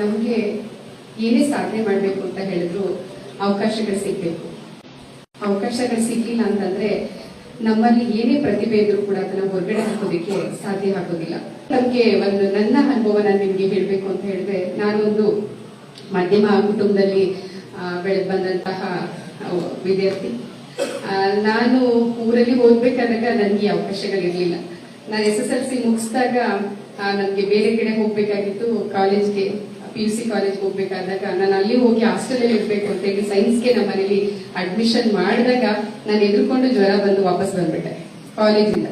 ನಮಗೆ ಏನೇ ಸಾಧನೆ ಮಾಡಬೇಕು ಅಂತ ಹೇಳಿದ್ರು ಅವಕಾಶಗಳು ಸಿಗ್ಬೇಕು. ಅವಕಾಶಗಳು ಸಿಗ್ಲಿಲ್ಲ ಅಂತಂದ್ರೆ ನಮ್ಮಲ್ಲಿ ಏನೇ ಪ್ರತಿಭೆ ಇದ್ರೂ ಕೂಡ ಅದನ್ನ ಹೊರಗಡೆ ಹಾಕೋದಕ್ಕೆ ಸಾಧ್ಯ ಆಗೋದಿಲ್ಲ. ನಮ್ಗೆ ಒಂದು ನನ್ನ ಅನುಭವ ನಾನು ನಿಮ್ಗೆ ಹೇಳ್ಬೇಕು ಅಂತ ಹೇಳಿದ್ರೆ ನಾನೊಂದು ಮಧ್ಯಮ ಕುಟುಂಬದಲ್ಲಿ ಬೆಳೆದು ಬಂದಂತಹ ವಿದ್ಯಾರ್ಥಿ. ನಾನು ಊರಲ್ಲಿ ಓದ್ಬೇಕಾದಾಗ ನನಗೆ ಅವಕಾಶಗಳಿರ್ಲಿಲ್ಲ. ನಾನು ಎಸ್ ಎಸ್ ಎಲ್ ಸಿ ಮುಗಿಸಿದಾಗ ನನಗೆ ಬೇರೆ ಕಡೆ ಹೋಗ್ಬೇಕಾಗಿತ್ತು ಕಾಲೇಜ್ಗೆ ಪಿ ಯು ಸಿ ಕಾಲೇಜ್ ಹೋಗ್ಬೇಕಾದಾಗ ನಾನು ಅಲ್ಲಿ ಹೋಗಿ ಹಾಸ್ಟೆಲ್ ಇರ್ಬೇಕು ಅಂತ ಹೇಳಿ ಸೈನ್ಸ್ಗೆ ನಮ್ಮ ಮನೇಲಿ ಅಡ್ಮಿಷನ್ ಮಾಡಿದಾಗ ನಾನು ಎದುರ್ಕೊಂಡು ಜ್ವರ ಬಂದು ವಾಪಸ್ ಬಂದ್ಬಿಟ್ಟೆ. ಕಾಲೇಜಿಂದ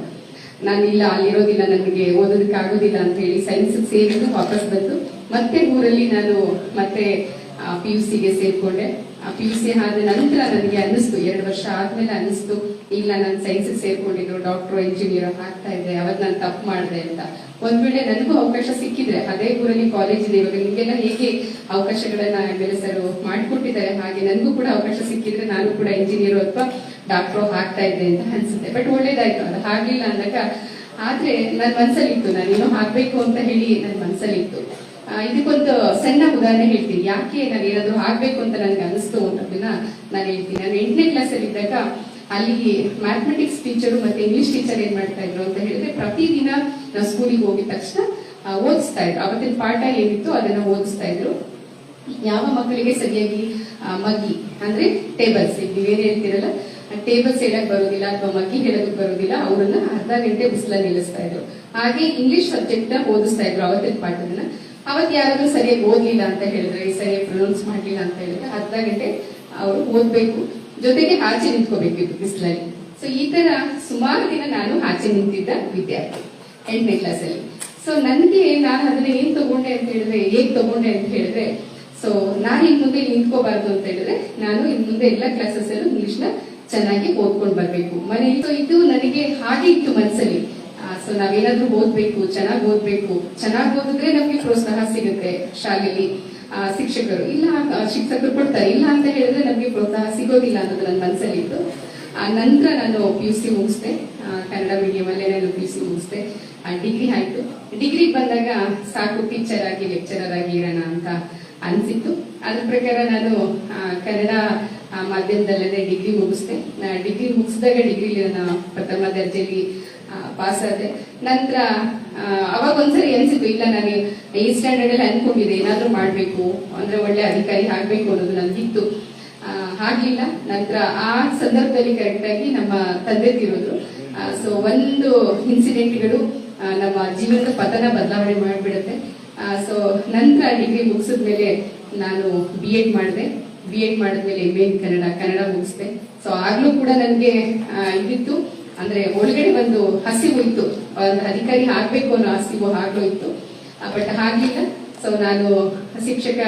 ನಾನು ಇಲ್ಲ, ಅಲ್ಲಿರೋದಿಲ್ಲ, ನನಗೆ ಓದೋದಕ್ಕೆ ಆಗೋದಿಲ್ಲ ಅಂತ ಹೇಳಿ ಸೈನ್ಸ್ ಸೇರಿದ್ದು ವಾಪಸ್ ಬಂದು ಮತ್ತೆ ಊರಲ್ಲಿ ನಾನು ಮತ್ತೆ ಪಿ ಯು ಸಿಗೆ ಸೇರ್ಕೊಂಡೆ. ಪಿ ಯು ಸಿ ಆದ ನಂತರ ನನಗೆ ಅನ್ನಿಸ್ತು, ಎರಡು ವರ್ಷ ಆದ್ಮೇಲೆ ಅನ್ನಿಸ್ತು. ಇಲ್ಲ ನಾನು ಸೈನ್ಸ್ ಸೇರ್ಕೊಂಡಿದ್ರು ಡಾಕ್ಟರ್ ಇಂಜಿನಿಯರ್ ಆಗ್ತಾ ಇದ್ರೆ ಅವತ್ ನಾನು ತಪ್ಪು ಮಾಡಿದೆ ಅಂತ. ಒಂದ್ ವೇಳೆ ನನಗೂ ಅವಕಾಶ ಸಿಕ್ಕಿದ್ರೆ, ಅದೇ ಊರಲ್ಲಿ ಕಾಲೇಜ್ ಇದೆ, ಇವಾಗ ನಿಮ್ಗೆಲ್ಲ ಹೇಗೆ ಅವಕಾಶಗಳನ್ನ ಸರ್ ಮಾಡಿಕೊಟ್ಟಿದ್ದಾರೆ, ಹಾಗೆ ನನಗೂ ಕೂಡ ಅವಕಾಶ ಸಿಕ್ಕಿದ್ರೆ ನಾನು ಕೂಡ ಇಂಜಿನಿಯರ್ ಅಥವಾ ಡಾಕ್ಟರ್ ಆಗ್ತಾ ಇದ್ದೆ ಅಂತ ಅನ್ಸುತ್ತೆ. ಬಟ್ ಒಳ್ಳೇದಾಯ್ತು, ಅದು ಆಗ್ಲಿಲ್ಲ ಅಂದಾಗ, ಆದ್ರೆ ನನ್ನ ಮನ್ಸಲ್ಲಿ ಇತ್ತು ನಾನೇನೋ ಆಗ್ಬೇಕು ಅಂತ ಹೇಳಿ ನನ್ನ ಮನ್ಸಲ್ಲಿ ಇತ್ತು ಇದಕ್ಕೊಂದು ಸಣ್ಣ ಉದಾಹರಣೆ ಹೇಳ್ತೀನಿ. ಯಾಕೆ ನಾನು ಏನಾದ್ರು ಆಗ್ಬೇಕು ಅಂತ ನನಗೆ ಅನಿಸ್ತು ಅನ್ನೋದನ್ನ ನಾನು ಹೇಳ್ತೀನಿ. ನಾನು ಎಂಟನೇ ಕ್ಲಾಸ್ ಅಲ್ಲಿ ಇದ್ದಾಗ ಅಲ್ಲಿ ಮ್ಯಾಥಮೆಟಿಕ್ಸ್ ಟೀಚರು ಮತ್ತೆ ಇಂಗ್ಲಿಷ್ ಟೀಚರ್ ಏನ್ ಮಾಡ್ತಾ ಇದ್ರು ಅಂತ ಹೇಳಿದ್ರೆ ಪ್ರತಿದಿನ ನಾವು ಸ್ಕೂಲಿಗೆ ಹೋಗಿದ ತಕ್ಷಣ ಓದಿಸ್ತಾ ಇದ್ರು. ಅವತ್ತಿನ ಪಾಠ ಏನಿತ್ತು ಅದನ್ನ ಓದಿಸ್ತಾ ಇದ್ರು. ಯಾವ ಮಕ್ಕಳಿಗೆ ಸರಿಯಾಗಿ ಮಗ್ಗಿ, ಅಂದ್ರೆ ಟೇಬಲ್ಸ್ ನೀವೇನ್ ಹೇಳ್ತಿರಲ್ಲ ಟೇಬಲ್ಸ್ ಹೇಳಕ್ ಬರೋದಿಲ್ಲ ಅಥವಾ ಮಗ್ಗಿ ಹೇಳಕ್ ಬರೋದಿಲ್ಲ, ಅವರನ್ನ ಅರ್ಧ ಗಂಟೆ ಬಿಸಿಲಲ್ಲಿ ನಿಲ್ಲಿಸ್ತಾ ಇದ್ರು. ಹಾಗೆ ಇಂಗ್ಲಿಷ್ ಸಬ್ಜೆಕ್ಟ್ನ ಓದಿಸ್ತಾ ಇದ್ರು ಅವತ್ತಿನ ಪಾಠದನ್ನ ಅವತ್ ಯಾರಾದ್ರೂ ಸರಿಯಾಗಿ ಓದ್ಲಿಲ್ಲ ಅಂತ ಹೇಳಿದ್ರೆ ಸರಿಯಾಗಿ ಪ್ರೊನೌನ್ಸ್ ಮಾಡಲಿಲ್ಲ ಅಂತ ಹೇಳಿದ್ರೆ ಅರ್ಧ ಗಂಟೆ ಅವರು ಓದ್ಬೇಕು. ಜೊತೆಗೆ ಆಚೆ ನಿಂತ್ಕೋಬೇಕಿತ್ತು ಬಿಸಿಲಲ್ಲಿ. ಸೊ ಈ ತರ ಸುಮಾರು ದಿನ ನಾನು ಆಚೆ ನಿಂತಿದ್ದ ವಿದ್ಯಾರ್ಥಿ ಎಂಟನೇ ಕ್ಲಾಸ್ ಅಲ್ಲಿ. ಸೊ ನನಗೆ ನಾನು ಅದನ್ನ ಏನ್ ತಗೊಂಡೆ ಅಂತ ಹೇಳಿದ್ರೆ, ಹೇಗ್ ತಗೊಂಡೆ ಅಂತ ಹೇಳಿದ್ರೆ ಸೊ ನಾನು ಇನ್ ಮುಂದೆ ನಿಂತ್ಕೋಬಾರ್ದು ಅಂತ ಹೇಳಿದ್ರೆ, ನಾನು ಇನ್ ಮುಂದೆ ಎಲ್ಲ ಕ್ಲಾಸಸ್ ಅಲ್ಲೂ ಇಂಗ್ಲಿಷ್ನ ಚೆನ್ನಾಗಿ ಓದ್ಕೊಂಡು ಬರ್ಬೇಕು. ಮನೆ ಇದು ನನಗೆ ಹಾಗೆ ಇತ್ತು ಮನಸ್ಸಲ್ಲಿ ಸೊ ನಾವೇನಾದ್ರೂ ಓದ್ಬೇಕು, ಚೆನ್ನಾಗಿ ಓದ್ಬೇಕು. ಚೆನ್ನಾಗಿ ಓದಿದ್ರೆ ನಮ್ಗೆ ಪ್ರೋತ್ಸಾಹ ಸಿಗುತ್ತೆ ಶಾಲೆಯಲ್ಲಿ ಶಿಕ್ಷಕರು. ಇಲ್ಲ ಶಿಕ್ಷಕರು ಕೊಡ್ತಾರೆ. ಇಲ್ಲ ಅಂತ ಹೇಳಿದ್ರೆ ನಮ್ಗೆ ಪ್ರೋತ್ಸಾಹ ಸಿಗೋದಿಲ್ಲ ಅನ್ನೋದು ನನ್ನ ಮನಸ್ಸಲ್ಲಿತ್ತು ನಂತರ ನಾನು ಪಿ ಯು ಸಿ ಮುಗಿಸ್ದೆ. ಕನ್ನಡ ಮೀಡಿಯಂ ಅಲ್ಲೇ ನಾನು ಪಿ ಯು ಸಿ ಮುಗಿಸ್ದೆ. ಡಿಗ್ರಿ ಆಯ್ತು. ಡಿಗ್ರಿ ಬಂದಾಗ ಸಾಕು ಟೀಚರ್ ಆಗಿ ಲೆಕ್ಚರರ್ ಆಗಿ ಇರೋಣ ಅಂತ ಅನ್ಸಿತ್ತು. ಅದ್ರ ಪ್ರಕಾರ ನಾನು ಕನ್ನಡ ಮಾಧ್ಯಮದಲ್ಲೇ ಡಿಗ್ರಿ ಮುಗಿಸ್ದೆ. ಡಿಗ್ರಿ ಮುಗಿಸಿದಾಗ ಡಿಗ್ರಿ ಪ್ರಥಮ ದರ್ಜೆಯಲ್ಲಿ ಪಾಸ್ ಆದೆ. ನಂತರ ಅವಾಗ ಒಂದ್ಸರಿ ಅನ್ಸಿತ್ತು ಇಲ್ಲ ನನಗೆ ಈ ಸ್ಟ್ಯಾಂಡರ್ಡ್ ಅಲ್ಲಿ ಅನ್ಕೊಂಡಿದ್ದೆ, ಏನಾದ್ರೂ ಮಾಡ್ಬೇಕು, ಅಂದ್ರೆ ಒಳ್ಳೆ ಅಧಿಕಾರಿ ಆಗ್ಬೇಕು ಅನ್ನೋದು ನನ್ಗಿತ್ತು ಹಾಗಿಲ್ಲ ನಂತರ ಆ ಸಂದರ್ಭದಲ್ಲಿ ಕರೆಕ್ಟ್ ಆಗಿ ನಮ್ಮ ತಂದೆ ತಿರೋದ್ರು ಸೊ ಒಂದು ಇನ್ಸಿಡೆಂಟ್ಗಳು ನಮ್ಮ ಜೀವನದ ಪತನ ಬದಲಾವಣೆ ಮಾಡಿಬಿಡುತ್ತೆ. ಸೊ ನಂತರ ಡಿಗ್ರಿ ಮುಗಿಸಿದ್ಮೇಲೆ ನಾನು ಬಿ ಎಡ್ ಮಾಡಿದೆ. ಬಿ ಎಡ್ ಮಾಡಿದ್ಮೇಲೆ ಎಂ ಎ ಕನ್ನಡ ಕನ್ನಡ ಮುಗಿಸ್ದೆ. ಸೊ ಆಗ್ಲೂ ಕೂಡ ನನಗೆ ಇದಿತ್ತು. ಅಂದ್ರೆ ಒಳಗಡೆ ಒಂದು ಹಸಿವು ಇತ್ತು. ಒಂದು ಅಧಿಕಾರಿ ಆಗ್ಬೇಕು ಅನ್ನೋ ಹಸಿವು ಆಗ್ಲೂ ಇತ್ತು. ಬಟ್ ಹಾಗಿಲ್ಲ ಸೊ ನಾನು ಶಿಕ್ಷಕ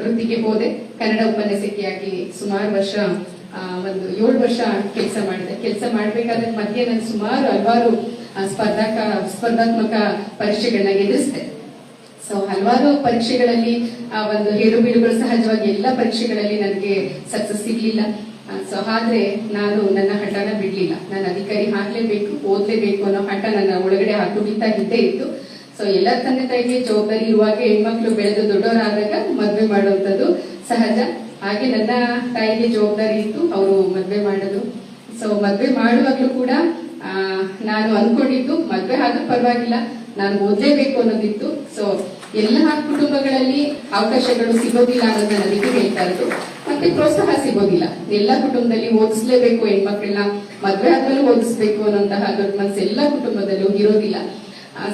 ವೃತ್ತಿಗೆ ಹೋದೆ. ಕನ್ನಡ ಉಪನ್ಯಾಸಕಿಯಾಗಿ ಸುಮಾರು ವರ್ಷ ಒಂದು ಏಳು ವರ್ಷ ಕೆಲಸ ಮಾಡಿದೆ. ಕೆಲಸ ಮಾಡ್ಬೇಕಾದ್ರೆ ಮಧ್ಯೆ ನಾನು ಸುಮಾರು ಹಲವಾರು ಸ್ಪರ್ಧಾಕ ಸ್ಪರ್ಧಾತ್ಮಕ ಪರೀಕ್ಷೆಗಳನ್ನ ಎದುರಿಸಿದೆ. ಸೊ ಹಲವಾರು ಪರೀಕ್ಷೆಗಳಲ್ಲಿ ಆ, ಒಂದು ಬೀಳುಗಳು ಸಹಜವಾಗಿ ಎಲ್ಲ ಪರೀಕ್ಷೆಗಳಲ್ಲಿ ನನಗೆ ಸಕ್ಸಸ್ ಸಿಗ್ಲಿಲ್ಲ. ಸೊ ಆದ್ರೆ ನಾನು ನನ್ನ ಹಠನ ಬಿಡ್ಲಿಲ್ಲ. ನಾನು ಅಧಿಕಾರಿ ಹಾಕ್ಲೇಬೇಕು ಓದ್ಲೇಬೇಕು ಅನ್ನೋ ಹಠ ನನ್ನ ಒಳಗಡೆ ಹಾಕುಗಿಂತ ಇದ್ದೇ ಇತ್ತು. ಸೊ ಎಲ್ಲ ತಂದೆ ತಾಯಿಗೆ ಜವಾಬ್ದಾರಿ ಇರುವಾಗ ಹೆಣ್ಮಕ್ಳು ಬೆಳೆದು ದೊಡ್ಡವರಾದಾಗ ಮದ್ವೆ ಮಾಡುವಂತದ್ದು ಸಹಜ. ಹಾಗೆ ನನ್ನ ತಾಯಿಗೆ ಜವಾಬ್ದಾರಿ ಇತ್ತು, ಅವರು ಮದ್ವೆ ಮಾಡೋದು ಸೊ ಮದ್ವೆ ಮಾಡುವಾಗ್ಲೂ ಕೂಡ ನಾನು ಅನ್ಕೊಂಡಿದ್ದು ಮದ್ವೆ ಆದ್ರೂ ಪರವಾಗಿಲ್ಲ, ನಾನು ಓದ್ಲೇಬೇಕು ಅನ್ನೋದಿತ್ತು. ಸೊ ಎಲ್ಲ ಕುಟುಂಬಗಳಲ್ಲಿ ಅವಕಾಶಗಳು ಸಿಗೋದಿಲ್ಲ ಅನ್ನೋದು ನನಗೆ ಹೇಳ್ತಾ ಇರೋದು. ಮತ್ತೆ ಪ್ರೋತ್ಸಾಹ ಸಿಗೋದಿಲ್ಲ. ಎಲ್ಲ ಕುಟುಂಬದಲ್ಲಿ ಓದಿಸ್ಲೇಬೇಕು ಹೆಣ್ಮಕ್ಳನ್ನ, ಮದ್ವೆ ಆದ್ಮೇಲೆ ಓದಿಸ್ಬೇಕು ಅನ್ನೋಂತಹ ದೊಡ್ಡ ಮನಸ್ಸು ಎಲ್ಲ ಕುಟುಂಬದಲ್ಲೂ ಇರೋದಿಲ್ಲ.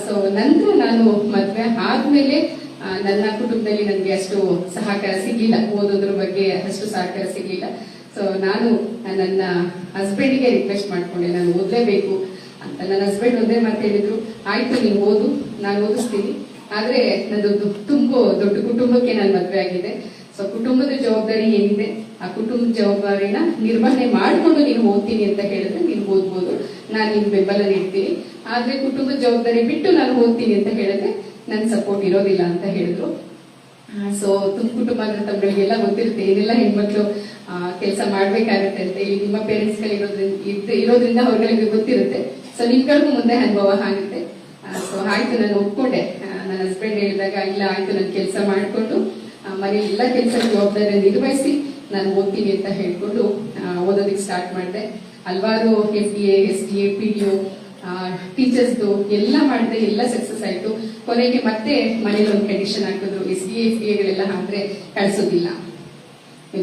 ಸೊ ನಂತರ ನಾನು ಮದ್ವೆ ಆದ್ಮೇಲೆ ನನ್ನ ಕುಟುಂಬದಲ್ಲಿ ನನಗೆ ಅಷ್ಟು ಸಹಕಾರ ಸಿಗ್ಲಿಲ್ಲ. ಓದೋದ್ರ ಬಗ್ಗೆ ಅಷ್ಟು ಸಹಕಾರ ಸಿಗ್ಲಿಲ್ಲ. ಸೊ ನಾನು ನನ್ನ ಹಸ್ಬೆಂಡ್ಗೆ ರಿಕ್ವೆಸ್ಟ್ ಮಾಡ್ಕೊಂಡೆ, ನಾನು ಓದ್ಲೇಬೇಕು ಅಂತ. ನನ್ನ ಹಸ್ಬೆಂಡ್ ಒಂದೇ ಮಾತು ಹೇಳಿದ್ರು, ಆಯ್ತು ನೀವು ಓದು, ನಾನು ಓದಿಸ್ತೀನಿ. ಆದ್ರೆ ನಂದು ತುಂಬ ದೊಡ್ಡ ಕುಟುಂಬಕ್ಕೆ ನಾನು ಮದ್ವೆ ಆಗಿದೆ. ಸೊ ಕುಟುಂಬದ ಜವಾಬ್ದಾರಿ ಏನಿದೆ? ಆ ಕುಟುಂಬದ ಜವಾಬ್ದಾರಿನ ನಿರ್ವಹಣೆ ಮಾಡಿಕೊಂಡು ನೀನು ಓದ್ತೀನಿ ಅಂತ ಹೇಳಿದ್ರೆ ನೀನು ಓದ್ಬೋದು. ನಾನು ನಿನ್ ಬೆಂಬಲ ನೀಡ್ತೀನಿ ಆದ್ರೆ ಕುಟುಂಬದ ಜವಾಬ್ದಾರಿ ಬಿಟ್ಟು ನಾನು ಓದ್ತೀನಿ ಅಂತ ಹೇಳಿದ್ರೆ ನನ್ ಸಪೋರ್ಟ್ ಇರೋದಿಲ್ಲ ಅಂತ ಹೇಳಿದ್ರು. ಸೊ ತುಂಬ ಕುಟುಂಬ ಅಂದ್ರೆ ತಮ್ಮಗಳಿಗೆಲ್ಲ ಗೊತ್ತಿರುತ್ತೆ ಏನೆಲ್ಲ ಹೆಣ್ಮಕ್ಳು ಕೆಲಸ ಮಾಡ್ಬೇಕಾಗತ್ತೆ ಅಂತ ಹೇಳಿ ನಿಮ್ಮ ಪೇರೆಂಟ್ಸ್ ಇರೋದ್ರಿಂದ ಇರೋದ್ರಿಂದ ಅವ್ರಗಳಿಗೆ ಗೊತ್ತಿರುತ್ತೆ. ಸೊ ನಿಮ್ಗಳಿಗೂ ಮುಂದೆ ಅನುಭವ ಆಗುತ್ತೆ. ಸೊ ಆಯ್ತು ನಾನು ಒಪ್ಕೊಂಡೆ. ನನ್ನ ಹಸ್ಬೆಂಡ್ ಹೇಳಿದಾಗ ಇಲ್ಲ ಆಯ್ತು ನಾನು ಕೆಲಸ ಮಾಡಿಕೊಂಡು ಮನೇಲಿ ಎಲ್ಲ ಕೆಲಸ ಜವಾಬ್ದಾರಿ ನಿರ್ವಹಿಸಿ ನಾನು ಓದ್ತೀನಿ ಅಂತ ಹೇಳ್ಕೊಂಡು ಓದೋದಕ್ಕೆ ಸ್ಟಾರ್ಟ್ ಮಾಡಿದೆ. ಹಲವಾರು S D A S D A P D O ಟೀಚರ್ಸ್ದು ಎಲ್ಲ ಮಾಡಿದೆ, ಎಲ್ಲ ಸಕ್ಸಸ್ ಆಯಿತು. ಕೊನೆಗೆ ಮತ್ತೆ ಮನೇಲಿ ಒಂದು ಕಂಡೀಷನ್ ಹಾಕಿದ್ರು ಎಸ್ ಡಿ ಎಸ್ ಡಿ ಎಗಳೆಲ್ಲ ಹಾಕಿದ್ರೆ ಕಳಿಸೋದಿಲ್ಲ.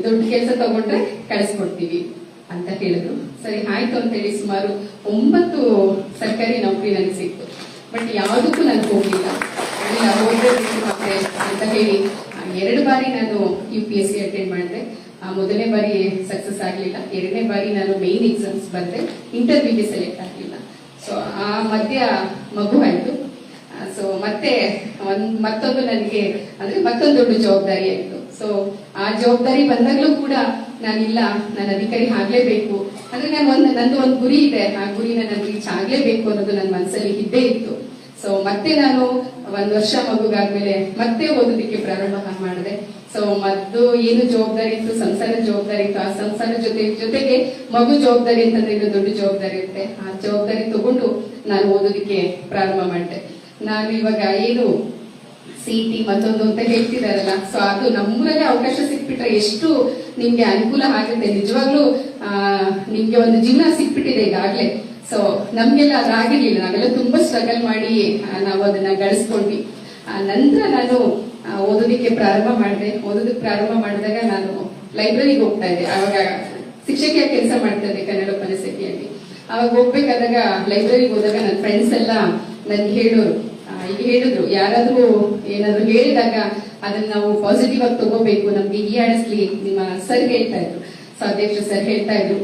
ದೊಡ್ಡ ಕೆಲಸ ತಗೊಂಡ್ರೆ ಕಳಿಸ್ಕೊಡ್ತೀವಿ ಅಂತ ಹೇಳಿದ್ರು. ಸರಿ, ಆಯ್ತು ಅಂತ ಹೇಳಿ ಸುಮಾರು ಒಂಬತ್ತು ಸರ್ಕಾರಿ ನೌಕರಿ ನನಗೆ ಸಿಕ್ತು. ಬಟ್ ಯಾವುದಕ್ಕೂ ನನಗೆ ಹೋಗ್ಲಿಲ್ಲ. ಅಂತ ಹೇಳಿ ಎರಡು ಬಾರಿ ನಾನು U P S C attend ಮಾಡಿದೆ. ಮೊದಲನೇ ಬಾರಿ ಸಕ್ಸಸ್ ಆಗಲಿಲ್ಲ. ಎರಡನೇ ಬಾರಿ ನಾನು ಮೇನ್ ಎಕ್ಸಾಮ್ಸ್ ಬಂದೆ. ಇಂಟರ್ವ್ಯೂಗೆ ಸೆಲೆಕ್ಟ್ ಆಗಲಿಲ್ಲ. ಸೊ ಆ ಮಧ್ಯ ಮಗು ಆಯ್ತು. ಸೊ ಮತ್ತೆ ಒಂದು, ಮತ್ತೊಂದು ನನಗೆ, ಅಂದ್ರೆ ಮತ್ತೊಂದು ದೊಡ್ಡ ಜವಾಬ್ದಾರಿ ಆಯ್ತು. ಸೊ ಆ ಜವಾಬ್ದಾರಿ ಬಂದಾಗಲೂ ಕೂಡ ನಾನಿಲ್ಲ. ನಾನು ಅಧಿಕಾರಿ ಆಗ್ಲೇಬೇಕು. ಅಂದ್ರೆ ನಾನು ಒಂದು, ನಂದು ಒಂದು ಗುರಿ ಇದೆ. ಆ ಗುರಿನ ನಾನು ರೀಚ್ ಆಗ್ಲೇಬೇಕು ಅನ್ನೋದು ನನ್ನ ಮನಸ್ಸಲ್ಲಿ ಇದ್ದೇ ಇತ್ತು. ಸೊ ಮತ್ತೆ ನಾನು ಒಂದ್ ವರ್ಷ ಮಗುಗಾದ್ಮೇಲೆ ಮತ್ತೆ ಓದೋದಿಕ್ಕೆ ಪ್ರಾರಂಭ ಮಾಡಿದೆ ಸೊ ಮದ್ದು ಏನು ಜವಾಬ್ದಾರಿ ಇತ್ತು? ಸಂಸಾರ ಜವಾಬ್ದಾರಿ ಇತ್ತು. ಆ ಸಂಸಾರ ಜೊತೆ, ಜೊತೆಗೆ ಮಗು ಜವಾಬ್ದಾರಿ ಅಂತಂದ್ರೆ ಇದು ದೊಡ್ಡ ಜವಾಬ್ದಾರಿ ಇರುತ್ತೆ. ಆ ಜವಾಬ್ದಾರಿ ತಗೊಂಡು ನಾನು ಓದೋದಕ್ಕೆ ಪ್ರಾರಂಭ ಮಾಡಿದೆ. ನಾನು ಇವಾಗ ಏನು ಸಿಟಿ ಮತ್ತೊಂದು ಅಂತ ಹೇಳ್ತಿದಾರಲ್ಲ ಸೊ ಅದು ನಮ್ಮೂರಲ್ಲೇ ಅವಕಾಶ ಸಿಕ್ಬಿಟ್ರೆ ಎಷ್ಟು ನಿಮ್ಗೆ ಅನುಕೂಲ ಆಗುತ್ತೆ? ನಿಜವಾಗ್ಲೂ ನಿಮ್ಗೆ ಒಂದು ಜೀವನ ಸಿಕ್ಬಿಟ್ಟಿದೆ ಈಗಾಗ್ಲೇ. ಸೊ ನಮ್ಗೆಲ್ಲ ಅದಾಗಿರ್ಲಿಲ್ಲ ನಾವೆಲ್ಲ ತುಂಬಾ ಸ್ಟ್ರಗಲ್ ಮಾಡಿ ನಾವು ಅದನ್ನ ಗಳಿಸ್ಕೊಂಡ್ವಿ. ನಂತರ ನಾನು ಓದೋದಿಕ್ಕೆ ಪ್ರಾರಂಭ ಮಾಡಿದೆ. ಓದೋದಕ್ಕೆ ಪ್ರಾರಂಭ ಮಾಡಿದಾಗ ನಾನು ಲೈಬ್ರರಿಗೆ ಹೋಗ್ತಾ ಇದ್ದೆ. ಅವಾಗ ಶಿಕ್ಷಕಿಯ ಕೆಲಸ ಮಾಡ್ತಾ ಇದ್ದೆ ಕನ್ನಡ ಉಪನ್ಯಾಸಕಿಯಾಗಿ ಅವಾಗ ಹೋಗ್ಬೇಕಾದಾಗ ಲೈಬ್ರರಿಗೆ ಹೋದಾಗ ನನ್ನ ಫ್ರೆಂಡ್ಸ್ ಎಲ್ಲ ನನ್ಗೆ ಹೇಳೋರು. ಈಗ ಹೇಳಿದ್ರು, ಯಾರಾದ್ರೂ ಏನಾದ್ರು ಹೇಳಿದಾಗ ಅದನ್ನ ನಾವು ಪಾಸಿಟಿವ್ ಆಗಿ ತಗೋಬೇಕು. ನಮ್ಗೆ ಹೀಯಾಡಿಸ್ಲಿ ನಿಮ್ಮ ಸರ್ ಹೇಳ್ತಾ ಇದ್ರು. ಸರ್ ಹೇಳ್ತಾ ಇದ್ರು.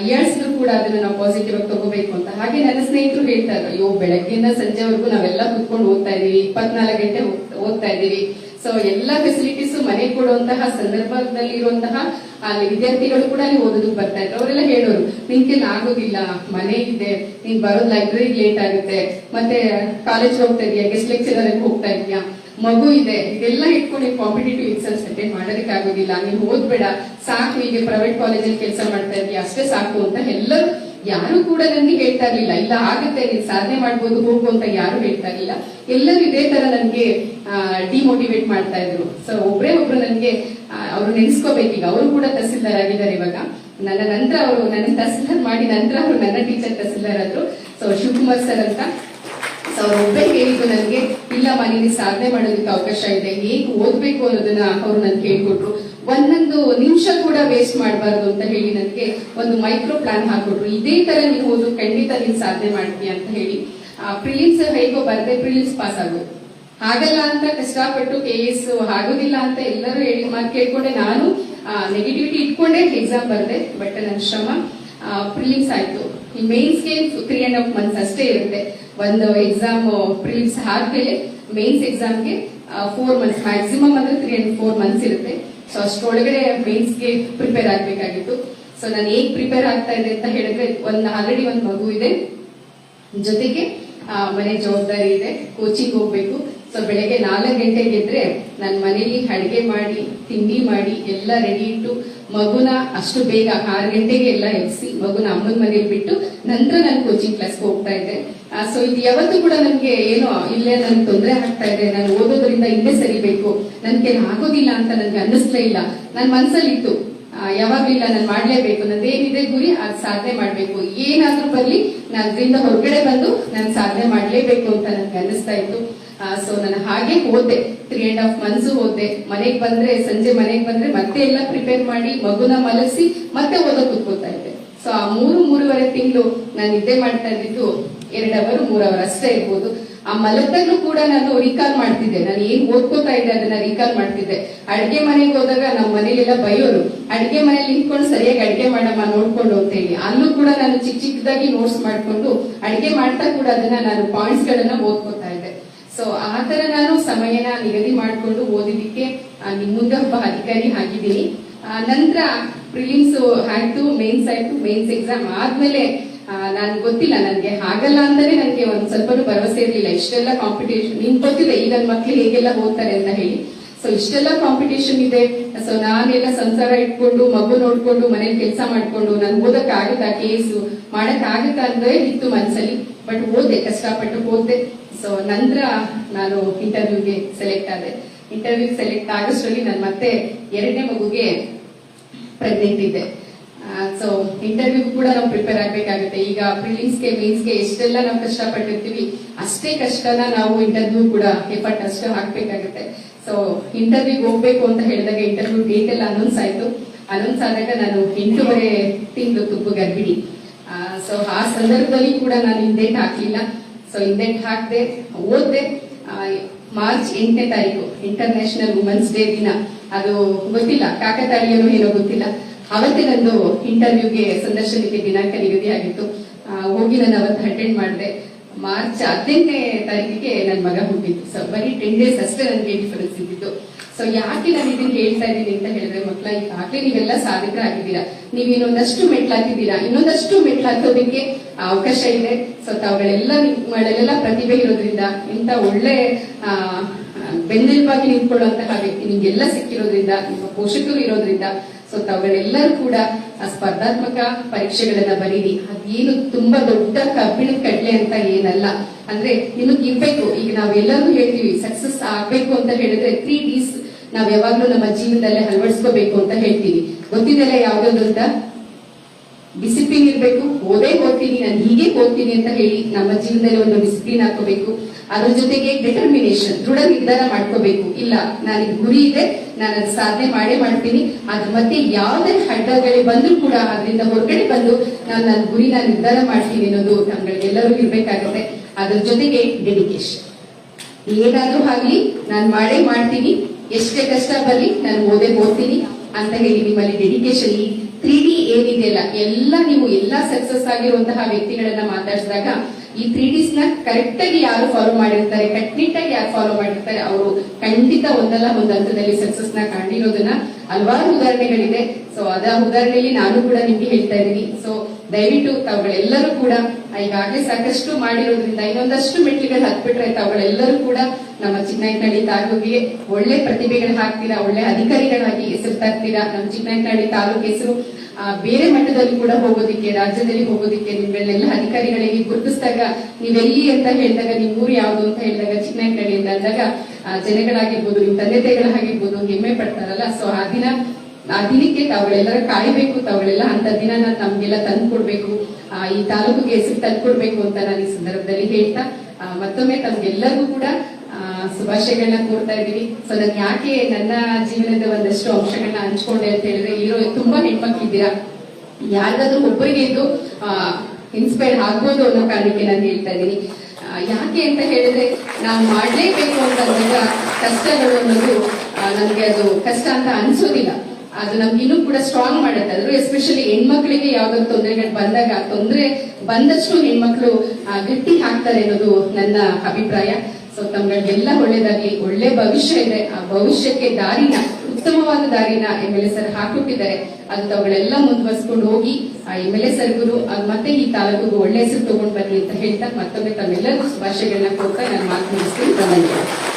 ಇಯರ್ಸ್ನು ಕೂಡ ಅದನ್ನ ನಾವು ಪಾಸಿಟಿವ್ ಆಗಿ ತಗೋಬೇಕು ಅಂತ. ಹಾಗೆ ನನ್ನ ಸ್ನೇಹಿತರು ಹೇಳ್ತಾ ಇದ್ರು, ಅಯ್ಯೋ, ಬೆಳಗ್ಗೆಯಿಂದ ಸಂಜೆವರೆಗೂ ನಾವೆಲ್ಲ ಕುತ್ಕೊಂಡು ಓದ್ತಾ ಇದೀವಿ ಇಪ್ಪತ್ನಾಲ್ಕು ಗಂಟೆ ಓದ್- ಓದ್ತಾ ಇದೀವಿ ಸೊ ಎಲ್ಲಾ ಫೆಸಿಲಿಟೀಸ್ ಮನೆ ಕೊಡುವಂತಹ ಸಂದರ್ಭದಲ್ಲಿ ಇರುವಂತಹ ಅಲ್ಲಿ ವಿದ್ಯಾರ್ಥಿಗಳು ಕೂಡ ಅಲ್ಲಿ ಓದೋದು ಬರ್ತಾ ಇದ್ರು. ಅವರೆಲ್ಲ ಹೇಳೋರು ನಿನ್ ಕೈಲಿ ಆಗೋದಿಲ್ಲ, ಮನೆ ಇದೆ, ನೀನ್ ಬರೋದು ಲೈಬ್ರರಿ ಲೇಟ್ ಆಗುತ್ತೆ, ಮತ್ತೆ ಕಾಲೇಜ್ ಹೋಗ್ತಾ ಇದೀಯಾ ಗೆಸ್ಟ್ ಲೆಕ್ಚರರ್ ಹೋಗ್ತಾ ಇದೀಯಾ? ಮಗು ಇದೆ, ಇದೆಲ್ಲ ಇಟ್ಕೊಂಡು ಕಾಂಪಿಟೇಟಿವ್ ಎಕ್ಸಾಮ್ಸ್ ಅಟೆಂಡ್ ಮಾಡೋದಕ್ಕೆ ಆಗೋದಿಲ್ಲ ನೀವು ಓದ್ಬೇಡ, ಸಾಕು, ಹೀಗೆ ಪ್ರೈವೇಟ್ ಕಾಲೇಜಲ್ಲಿ ಕೆಲಸ ಮಾಡ್ತಾ ಇದೀಯ ಅಷ್ಟೇ ಸಾಕು ಅಂತ ಎಲ್ಲರೂ, ಯಾರು ಕೂಡ ನನಗೆ ಹೇಳ್ತಾ ಇರ್ಲಿಲ್ಲ. ಇಲ್ಲ, ಆಗುತ್ತೆ, ನೀನ್ ಸಾಧನೆ ಮಾಡ್ಬೋದು, ಹೋಗು ಅಂತ ಯಾರು ಹೇಳ್ತಾ ಇರ್ಲಿಲ್ಲ. ಎಲ್ಲರೂ ಇದೇ ತರ ನನ್ಗೆ ಡಿಮೋಟಿವೇಟ್ ಮಾಡ್ತಾ ಇದ್ರು. ಸೊ ಒಬ್ರೇ ಒಬ್ರು ನನ್ಗೆ ಅವ್ರು ನೆನೆಸ್ಕೋಬೇಕೀಗ ಅವರು ಕೂಡ ತಹಸೀಲ್ದಾರ್ ಆಗಿದ್ದಾರೆ ಇವಾಗ. ನನ್ನ ನಂತರ ಅವರು, ನನ್ನ ತಹಸೀಲ್ದಾರ್ ಮಾಡಿ ನಂತರ ಅವರು ನನ್ನ ಟೀಚರ್ ತಹಸೀಲ್ದಾರ್ ಆದ್ರು. ಸೊ ಶಿವಕುಮಾರ್ ಸರ್ ಅಂತ ಅವ್ರು ಒಬ್ಬೇ ಹೇಳಿದ್ರು ನನಗೆ, ಇಲ್ಲಮ್ಮ, ನೀನು ಸಾಧನೆ ಮಾಡೋದಕ್ಕೆ ಅವಕಾಶ ಇದೆ, ಹೇಗೆ ಓದ್ಬೇಕು ಅನ್ನೋದನ್ನ ಅವ್ರು ನನ್ಗೆ ಹೇಳ್ಕೊಟ್ರು. ಒಂದೊಂದು ನಿಮಿಷ ಕೂಡ ವೇಸ್ಟ್ ಮಾಡಬಾರ್ದು ಅಂತ ಹೇಳಿ ನನಗೆ ಒಂದು ಮೈಕ್ರೋ ಪ್ಲಾನ್ ಹಾಕೊಟ್ರು. ಇದೇ ತರ ನೀವು ಓದು, ಖಂಡಿತ ನೀನ್ ಸಾಧನೆ ಮಾಡ್ತೀಯ ಅಂತ ಹೇಳಿ. ಪ್ರಿಲಿಮ್ಸ್ ಹೇಗೋ ಬರ್ದೆ ಪ್ರಿಲಿಮ್ಸ್ ಪಾಸ್ ಆಗೋದು. ಹಾಗಲ್ಲ ಅಂತ ಕಷ್ಟಪಟ್ಟು ಕೆ ಎಸ್ ಆಗೋದಿಲ್ಲ ಅಂತ ಎಲ್ಲರೂ ಹೇಳಿ ಮಾತು ಕೇಳ್ಕೊಂಡೆ. ನಾನು ನೆಗೆಟಿವಿಟಿ ಇಟ್ಕೊಂಡೆ ಎಕ್ಸಾಮ್ ಬರ್ದೆ ಬಟ್ ನನ್ನ ಶ್ರಮ ಪ್ರಿಲಿಮ್ಸ್ ಆಯ್ತು. ಈ ಮೇನ್ಸ್ಗೆ ತ್ರೀ ಅಂಡ್ ಹಾಫ್ ಮಂತ್ಸ್ ಅಷ್ಟೇ ಇರುತ್ತೆ. ಒಂದು ಎಕ್ಸಾಮ್ ಪ್ರಿಲಿಮ್ಸ್ ಆದ್ಮೇಲೆ ಮೇನ್ಸ್ ಎಕ್ಸಾಮ್ಗೆ ಫೋರ್ ಮಂತ್ಸ್ ಮ್ಯಾಕ್ಸಿಮಮ್ ಅಂದ್ರೆ ತ್ರೀ ಅಂಡ್ ಫೋರ್ ಮಂತ್ಸ್ ಇರುತ್ತೆ. ಸೊ ಅಷ್ಟರೊಳಗಡೆ ಮೇನ್ಸ್ಗೆ ಪ್ರಿಪೇರ್ ಆಗ್ಬೇಕಾಗಿತ್ತು. ಸೊ ನಾನು ಹೇಗೆ ಪ್ರಿಪೇರ್ ಆಗ್ತಾ ಇದೆ ಅಂತ ಹೇಳಿದ್ರೆ, ಒಂದು ಆಲ್ರೆಡಿ ಒಂದು ಮಗು ಇದೆ. ಜೊತೆಗೆ ಮನೆ ಜವಾಬ್ದಾರಿ ಇದೆ. ಕೋಚಿಂಗ್ ಹೋಗ್ಬೇಕು. ಸೊ ಬೆಳಗ್ಗೆ ನಾಲ್ಕು ಗಂಟೆಗೆ ಎದ್ರೆ ನನ್ನ ಮನೇಲಿ ಅಡುಗೆ ಮಾಡಿ ತಿಂಡಿ ಮಾಡಿ ಎಲ್ಲ ರೆಡಿ ಇಟ್ಟು ಮಗುನ ಅಷ್ಟು ಬೇಗ ಆರು ಗಂಟೆಗೆ ಎಲ್ಲ ಎಬ್ಸಿ ಮಗುನ ಅಮ್ಮನ ಮನೇಲಿ ಬಿಟ್ಟು ನಂತರ ನಾನು ಕೋಚಿಂಗ್ ಕ್ಲಾಸ್ಗೆ ಹೋಗ್ತಾ ಇದ್ದೆ. ಸೊ ಇದು ಯಾವತ್ತೂ ಕೂಡ ನನ್ಗೆ ಏನೋ ಇಲ್ಲೇ ನನ್ಗೆ ತೊಂದರೆ ಆಗ್ತಾ ಇದೆ. ನಾನು ಓದೋದ್ರಿಂದ ಹಿಂದೆ ಸರಿಬೇಕು. ನನ್ಗೆ ಆಗೋದಿಲ್ಲ ಅಂತ ನನ್ಗೆ ಅನ್ನಿಸ್ಲೇ ಇಲ್ಲ. ನನ್ನ ಮನ್ಸಲ್ಲಿ ಇತ್ತು ಆ, ಯಾವಾಗ್ಲಿಲ್ಲ ನಾನು ಮಾಡ್ಲೇಬೇಕು. ನಂದೇನಿದೆ ಗುರಿ ಅದ್ ಸಾಧನೆ ಮಾಡ್ಬೇಕು. ಏನಾದ್ರೂ ಬರ್ಲಿ ನಾನು ಅದರಿಂದ ಹೊರಗಡೆ ಬಂದು ನಾನು ಸಾಧನೆ ಮಾಡ್ಲೇಬೇಕು ಅಂತ ನನ್ಗೆ ಅನ್ನಿಸ್ತಾ ಇತ್ತು. ಸೊ ನಾನು ಹಾಗೆ ಹೋದೆ. ತ್ರೀ ಅಂಡ್ ಹಾಫ್ ಮಂತ್ಸ್ ಹೋದೆ. ಮನೆಗ್ ಬಂದ್ರೆ, ಸಂಜೆ ಮನೆಗ್ ಬಂದ್ರೆ ಮತ್ತೆ ಎಲ್ಲ ಪ್ರಿಪೇರ್ ಮಾಡಿ ಮಗುನ ಮಲಸಿ ಮತ್ತೆ ಓದೋಕ್ ಕೂತ್ಕೋತಾ ಇದ್ದೆ. ಸೊ ಆ ಮೂರು, ಮೂರುವರೆ ತಿಂಗಳು ನಾನು ನಿದ್ದೆ ಮಾಡ್ತಾ ಇದ್ದಿದ್ದು ಎರಡ್ ಅವರ್, ಮೂರ್ ಅವರ್ ಅಷ್ಟೇ ಇರ್ಬೋದು. ಆ ಮಲಗ್ದಾಗ್ಲೂ ಕೂಡ ನಾನು ರೀಕಾಲ್ ಮಾಡ್ತಿದ್ದೆ. ನಾನು ಏನ್ ಓದ್ಕೋತಾ ಇದ್ದೆ ಅದನ್ನ ರೀಕಾಲ್ ಮಾಡ್ತಿದ್ದೆ. ಅಡ್ಗೆ ಮನೆಗೆ ಹೋದಾಗ ನಮ್ಮ ಮನೇಲೆಲ್ಲ ಬೈಯೋರು. ಅಡ್ಗೆ ಮನೇಲಿ ನಿಂತ್ಕೊಂಡು ಸರಿಯಾಗಿ ಅಡ್ಗೆ ಮಾಡಮ್ಮ ನೋಡ್ಕೊಂಡು ಅಂತ ಹೇಳಿ. ಅಲ್ಲೂ ಕೂಡ ನಾನು ಚಿಕ್ಕ ಚಿಕ್ಕದಾಗಿ ನೋಟ್ಸ್ ಮಾಡ್ಕೊಂಡು ಅಡ್ಗೆ ಮಾಡ್ತಾ ಕೂಡ ಅದನ್ನ ನಾನು ಪಾಯಿಂಟ್ಸ್ ಗಳನ್ನ ಓದ್ಕೋತಾ ಸೊ ಆ ತರ ನಾನು ಸಮಯನ ನಿಗದಿ ಮಾಡ್ಕೊಂಡು ಓದಿದ್ದಕ್ಕೆ ಮುಂದೆ ಒಬ್ಬ ಅಧಿಕಾರಿ ಆಗಿದ್ದೀನಿ. ನಂತರ ಪ್ರಿಲಿಮ್ಸ್ ಆಯ್ತು ಮೇನ್ಸ್ ಆಯ್ತು ಮೇನ್ಸ್ ಎಕ್ಸಾಮ್ ಆದ್ಮೇಲೆ ನಾನ್ ಗೊತ್ತಿಲ್ಲ ನನ್ಗೆ ಹಾಗಲ್ಲ ಅಂತಾನೆ ನನಗೆ ಒಂದ್ ಸ್ವಲ್ಪ ಭರವಸೆ ಇರಲಿಲ್ಲ. ಇಷ್ಟೆಲ್ಲ ಕಾಂಪಿಟೇಷನ್ ನಿನ್ ಗೊತ್ತಿದೆ ಈಗ ಮಕ್ಳು ಹೇಗೆಲ್ಲ ಓದ್ತಾರೆ ಅಂತ ಹೇಳಿ. ಸೊ ಇಷ್ಟೆಲ್ಲ ಕಾಂಪಿಟೇಷನ್ ಇದೆ. ಸೊ ನಾನೆಲ್ಲ ಸಂಸಾರ ಇಟ್ಕೊಂಡು, ಮಗು ನೋಡ್ಕೊಂಡು ಮನೆ ಕೆಲಸ ಮಾಡ್ಕೊಂಡು, ನನ್ ಓದಕ್ ಆಗುತ್ತಾ ಕೇಸು? ಮಾಡಕ್ ಆಗುತ್ತಾ ಅಂದ್ರೆ ಇತ್ತು ಮನ್ಸಲ್ಲಿ. ಬಟ್ ಓದೆ ಕಷ್ಟಪಟ್ಟು ಓದ್ದೆ. ಸೊ ನಂತರ ನಾನು ಇಂಟರ್ವ್ಯೂಗೆ ಸೆಲೆಕ್ಟ್ ಆದೆ. ಇಂಟರ್ವ್ಯೂ ಸೆಲೆಕ್ಟ್ ಆಗೋಷ್ಟರಲ್ಲಿ ನಾನು ಮತ್ತೆ ಎರಡನೇ ಮಗುಗೆ ಪ್ರೆಗ್ನೆಂಟ್ ಇದ್ದೆ. ಸೊ ಇಂಟರ್ವ್ಯೂ ಕೂಡ ನಾವು ಪ್ರಿಪೇರ್ ಆಗ್ಬೇಕಾಗುತ್ತೆ. ಈಗ ಪ್ರಿಲಿಮ್ಸ್ಗೆ ಮೇನ್ಸ್ಗೆ ಎಷ್ಟೆಲ್ಲ ನಾವು ಕಷ್ಟಪಟ್ಟಿರ್ತೀವಿ, ಅಷ್ಟೇ ಕಷ್ಟನ ನಾವು ಇಂಟರ್ವ್ಯೂ ಕೂಡ ಎಫರ್ಟ್ ಅಷ್ಟು ಹಾಕ್ಬೇಕಾಗುತ್ತೆ. ಸೊ ಇಂಟರ್ವ್ಯೂಗೆ ಹೋಗ್ಬೇಕು ಅಂತ ಹೇಳಿದಾಗ ಇಂಟರ್ವ್ಯೂ ಡೇಟ್ ಎಲ್ಲ ಅನೌನ್ಸ್ ಆಯ್ತು. ಅನೌನ್ಸ್ ಆದಾಗ ನಾನು ಎಂಟೂವರೆ ತಿಂಗಳು ತುಪ್ಪು ಗರ್ಭಿಣಿ. ಸೊ ಆ ಸಂದರ್ಭದಲ್ಲಿ ಕೂಡ ನಾನು ಹಿಂದೇಟ್ ಹಾಕ್ಲಿಲ್ಲ. ಸೊ ಹಿಂದೇಟ್ ಹಾಕ್ದೆ ಓದ್ದೆ ಮಾರ್ಚ್ ಎಂಟನೇ ತಾರೀಕು ಇಂಟರ್ನ್ಯಾಷನಲ್ ವುಮೆನ್ಸ್ ಡೇ ದಿನ. ಅದು ಗೊತ್ತಿಲ್ಲ ಕಾಕತಾಳೀಯರು ಏನೋ ಗೊತ್ತಿಲ್ಲ. ಅವತ್ತೇ ನಂದು ಇಂಟರ್ವ್ಯೂಗೆ ಸಂದರ್ಶನಕ್ಕೆ ದಿನಾಂಕ ನಿಗದಿ ಆಗಿತ್ತು ಹೋಗಿ ನಾನು ಅವತ್ತು ಅಟೆಂಡ್ ಮಾಡಿದೆ. ಮಾರ್ಚ್ ಹದಿನೆಂಟನೇ ತಾರೀಕಿಗೆ ನನ್ನ ಮಗ ಹುಟ್ಟಿತ್ತು ಸೊ ಬರೀ ಟೆನ್ ಡೇಸ್ ಅಷ್ಟೇ ನನಗೆ ಡಿಫರೆನ್ಸ್ ಇದ್ದಿತ್ತು ಸೊ ಯಾಕೆ ನಾನು ಇದನ್ನ ಹೇಳ್ತಾ ಇದ್ದೀನಿ ಅಂತ ಹೇಳಿದ್ರೆ ಮಕ್ಕಳ ಈಗಾಗಲೇ ನೀವೆಲ್ಲ ಸಾಧಕರಾಗಿದ್ದೀರಾ. ನೀವು ಇನ್ನೊಂದಷ್ಟು ಮೆಟ್ಲಾಕಿದ್ದೀರಾ ಇನ್ನೊಂದಷ್ಟು ಮೆಟ್ಲಾಕೋದಕ್ಕೆ ಅವಕಾಶ ಇದೆ. ಸೊ ತಾವುಗಳೆಲ್ಲ ನಿಮ್ಮಲ್ಲೆಲ್ಲ ಪ್ರತಿಭೆ ಇರೋದ್ರಿಂದ, ಇಂಥ ಒಳ್ಳೆ ಬೆನ್ನೆಲುಬಾಗಿ ನಿಂತ್ಕೊಳ್ಳುವಂತಹ ವ್ಯಕ್ತಿ ನಿಮ್ಗೆಲ್ಲ ಸಿಕ್ಕಿರೋದ್ರಿಂದ, ನಿಮ್ಮ ಪೋಷಕರು ಇರೋದ್ರಿಂದ ಸೊ ತಾವೆಲ್ಲರೂ ಕೂಡ ಆ ಸ್ಪರ್ಧಾತ್ಮಕ ಪರೀಕ್ಷೆಗಳನ್ನ ಬರೀರಿ. ಅದೇನು ತುಂಬಾ ದೊಡ್ಡ ಕಬ್ಬಿಣ ಕಡ್ಲೆ ಅಂತ ಏನಲ್ಲ. ಅಂದ್ರೆ ನಿಮಗ್ ಇರ್ಬೇಕು. ಈಗ ನಾವೆಲ್ಲರೂ ಹೇಳ್ತೀವಿ ಸಕ್ಸಸ್ ಆಗ್ಬೇಕು ಅಂತ ಹೇಳಿದ್ರೆ ತ್ರೀ ಡೀಸ್ ನಾವ್ ಯಾವಾಗ್ಲೂ ನಮ್ಮ ಜೀವನದಲ್ಲೇ ಅಳವಡಿಸ್ಕೋಬೇಕು ಅಂತ ಹೇಳ್ತೀವಿ. ಗೊತ್ತಿದೆಲ್ಲ ಯಾವ್ದಾದ್ರು ಅಂತ? ಡಿಸಿಪ್ಲಿನ್ ಇರಬೇಕು, ಓದೇ ಓದ್ತೀನಿ, ನಾನು ಹೀಗೆ ಓದ್ತೀನಿ ಅಂತ ಹೇಳಿ ನಮ್ಮ ಜೀವನದಲ್ಲಿ ಒಂದು ಡಿಸಿಪ್ಲಿನ್ ಹಾಕೋಬೇಕು ಅದ್ರ ಜೊತೆಗೆ ಡೆಟರ್ಮಿನೇಷನ್ ದೃಢ ನಿರ್ಧಾರ ಮಾಡ್ಕೋಬೇಕು. ಇಲ್ಲ, ನನಗೆ ಗುರಿ ಇದೆ ನಾನು ಅದ್ ಸಾಧನೆ ಮಾಡೇ ಮಾಡ್ತೀನಿ ಅದ್ರ ಮತ್ತೆ ಯಾವುದೇ ಅಡ್ಡಗಳು ಬಂದ್ರೂ ಕೂಡ, ಅದರಿಂದ ಹೊರಗಡೆ ಬಂದು ನಾನು ನನ್ನ ಗುರಿನ ನಿರ್ಧಾರ ಮಾಡ್ತೀನಿ ಅನ್ನೋದು ನಮ್ಗಳಿಗೆಲ್ಲರೂ ಇರ್ಬೇಕಾಗತ್ತೆ. ಅದ್ರ ಜೊತೆಗೆ ಡೆಡಿಕೇಶನ್ ಏನಾದ್ರೂ ಆಗ್ಲಿ, ನಾನು ಮಾಡೇ ಮಾಡ್ತೀನಿ, ಎಷ್ಟೇ ಕಷ್ಟ ಬರ್ಲಿ, ನಾನು ಓದೇ ಓದ್ತೀನಿ. ಅಂತ ಹೇಳಿ ನಿಮ್ಮಲ್ಲಿ ಡೆಡಿಕೇಶನ್ ಈ ತ್ರೀ ಡಿ ಏನಿದೆಯಲ್ಲ, ಎಲ್ಲ ನೀವು ಎಲ್ಲಾ ಸಕ್ಸಸ್ ಆಗಿರುವಂತಹ ವ್ಯಕ್ತಿಗಳನ್ನ ಮಾತಾಡಿದಾಗ ಈ ತ್ರೀ ಡಿಸ್ನ ಕರೆಕ್ಟ್ ಆಗಿ ಯಾರು ಫಾಲೋ ಮಾಡಿರ್ತಾರೆ ಕಟ್ನಿಟ್ಟಾಗಿ ಯಾರು ಫಾಲೋ ಮಾಡಿರ್ತಾರೆ, ಅವರು ಖಂಡಿತ ಒಂದಲ್ಲ ಒಂದು ಹಂತದಲ್ಲಿ ಸಕ್ಸಸ್ನ ಕಂಡಿರೋದನ್ನ ಹಲವಾರು ಉದಾಹರಣೆಗಳಿದೆ. ಸೊ ಅದ ಉದಾಹರಣೆಯಲ್ಲಿ ನಾನು ಕೂಡ ನಿಮ್ಗೆ ಹೇಳ್ತಾ ಇದ್ದೀನಿ. ಸೊ ದಯವಿಟ್ಟು ತಾವುಗಳೆಲ್ಲರೂ ಕೂಡ ಈಗಾಗಲೇ ಸಾಕಷ್ಟು ಮಾಡಿರೋದ್ರಿಂದ ಇನ್ನೊಂದಷ್ಟು ಮೆಟ್ಲಿಗಳು ಹತ್ಬಿಟ್ರೆ ತಾವುಗಳೆಲ್ಲರೂ ಕೂಡ ನಮ್ಮ ಚಿಕ್ಕನಾಯಕನಹಳ್ಳಿ ತಾಲೂಕಿಗೆ ಒಳ್ಳೆ ಪ್ರತಿಭೆಗಳು ಹಾಕ್ತೀರಾ, ಒಳ್ಳೆ ಅಧಿಕಾರಿಗಳಾಗಿ ಹೆಸರು ತರ್ತೀರಾ ನಮ್ಮ ಚಿಕ್ಕನಾಯಕನಹಳ್ಳಿ ತಾಲೂಕು ಹೆಸರು ಬೇರೆ ಮಟ್ಟದಲ್ಲಿ ಕೂಡ ಹೋಗೋದಿಕ್ಕೆ, ರಾಜ್ಯದಲ್ಲಿ ಹೋಗೋದಿಕ್ಕೆ ನಿಮ್ಗಳನ್ನೆಲ್ಲ ಅಧಿಕಾರಿಗಳಿಗೆ ಗುರುತಿಸಿದಾಗ ನೀವೆಲ್ಲಿ ಅಂತ ಹೇಳಿದಾಗ, ನಿಮ್ಮೂರು ಯಾವುದು ಅಂತ ಹೇಳಿದಾಗ ಚಿಕ್ಕನಾಯಕನಹಳ್ಳಿ ಅಂತ ಅಂದಾಗ ಜನಗಳಾಗಿರ್ಬೋದು ನಿಮ್ ತಂದೆ ತಾಯಿಗಳಾಗಿರ್ಬೋದು ಹೆಮ್ಮೆ ಪಡ್ತಾರಲ್ಲ. ಸೊ ಆ ದಿನ ಆ ದಿನಕ್ಕೆ ತಾವುಗಳೆಲ್ಲರ ಕಾಯ್ಬೇಕು. ತಾವುಗಳೆಲ್ಲ ಅಂತ ದಿನ ನಮ್ಗೆಲ್ಲ ತಂದು ಕೊಡ್ಬೇಕು ಆ, ಈ ತಾಲೂಕಿಗೆ ಹೆಸರು ತಂದ್ಕೊಡ್ಬೇಕು ಅಂತ ನಾನು ಈ ಸಂದರ್ಭದಲ್ಲಿ ಹೇಳ್ತಾ ಮತ್ತೊಮ್ಮೆ ತಮ್ಗೆಲ್ಲರಿಗೂ ಕೂಡ ಶುಭಾಶಯಗಳನ್ನ ಕೋರ್ತಾ ಇದ್ದೀವಿ ಸೊ ನಾನು ಯಾಕೆ ನನ್ನ ಜೀವನದ ಒಂದಷ್ಟು ಅಂಶಗಳನ್ನ ಹಂಚ್ಕೊಂಡೆ ಅಂತ ಹೇಳಿದ್ರೆ ಇರೋ ತುಂಬಾ ಹೆಣ್ಮಕ್ಳಿದ್ದೀರಾ? ಯಾರಿಗಾದ್ರೂ ಒಬ್ಬರಿಗೆ ಇದು ಇನ್ಸ್ಪೈರ್ ಆಗ್ಬೋದು ಅನ್ನೋ ಕಾರಣಕ್ಕೆ ನಾನು ಹೇಳ್ತಾ ಇದ್ದೀನಿ. ಯಾಕೆ ಅಂತ ಹೇಳಿದ್ರೆ ನಾನು ಮಾಡ್ಲೇಬೇಕು ಅಂತಂದಾಗ ಕಷ್ಟಗಳು ಅನ್ನೋದು ನಮ್ಗೆ ಅದು ಕಷ್ಟ ಅಂತ ಅನ್ಸೋದಿಲ್ಲ. ಅದು ನಮ್ಗೆ ಇನ್ನೂ ಕೂಡ ಸ್ಟ್ರಾಂಗ್ ಮಾಡುತ್ತೆ. ಅದ್ರ ಎಸ್ಪೆಷಲಿ ಹೆಣ್ಮಕ್ಳಿಗೆ ಯಾವ್ದಾದ್ರು ತೊಂದರೆಗಳು ಬಂದಾಗ ತೊಂದರೆ ಬಂದಷ್ಟು ಹೆಣ್ಮಕ್ಳು ಗಟ್ಟಿ ಹಾಕ್ತಾರೆ ಅನ್ನೋದು ನನ್ನ ಅಭಿಪ್ರಾಯ. ಸೊ ತಮ್ಗಳಿಗೆಲ್ಲ ಒಳ್ಳೇದಾಗಿ ಒಳ್ಳೆ ಭವಿಷ್ಯ ಇದೆ. ಆ ಭವಿಷ್ಯಕ್ಕೆ ದಾರಿನ ಉತ್ತಮವಾದ ದಾರಿನ ಎಂ ಎಲ್ ಎ ಸರ್ ಹಾಕೊಟ್ಟಿದ್ದಾರೆ. ಅದು ತಾವುಗಳೆಲ್ಲ ಮುಂದುವರ್ಸ್ಕೊಂಡು ಹೋಗಿ, ಆ ಎಂ ಎಲ್ ಎ ಸರ್ಗುರು ಮತ್ತೆ ಈ ತಾಲೂಕಿಗೂ ಒಳ್ಳೆ ಹೆಸರು ತಗೊಂಡು ಬರ್ಲಿ ಅಂತ ಹೇಳ್ತಾ ಮತ್ತೊಮ್ಮೆ ತಮ್ಮೆಲ್ಲರಿಗೂ ಶುಭಾಶಯಗಳನ್ನ ಕೊಡ್ತಾ ನಾನು ಮಾತು ಮುಗಿಸ್ತೀನಿ ಧನ್ಯವಾದ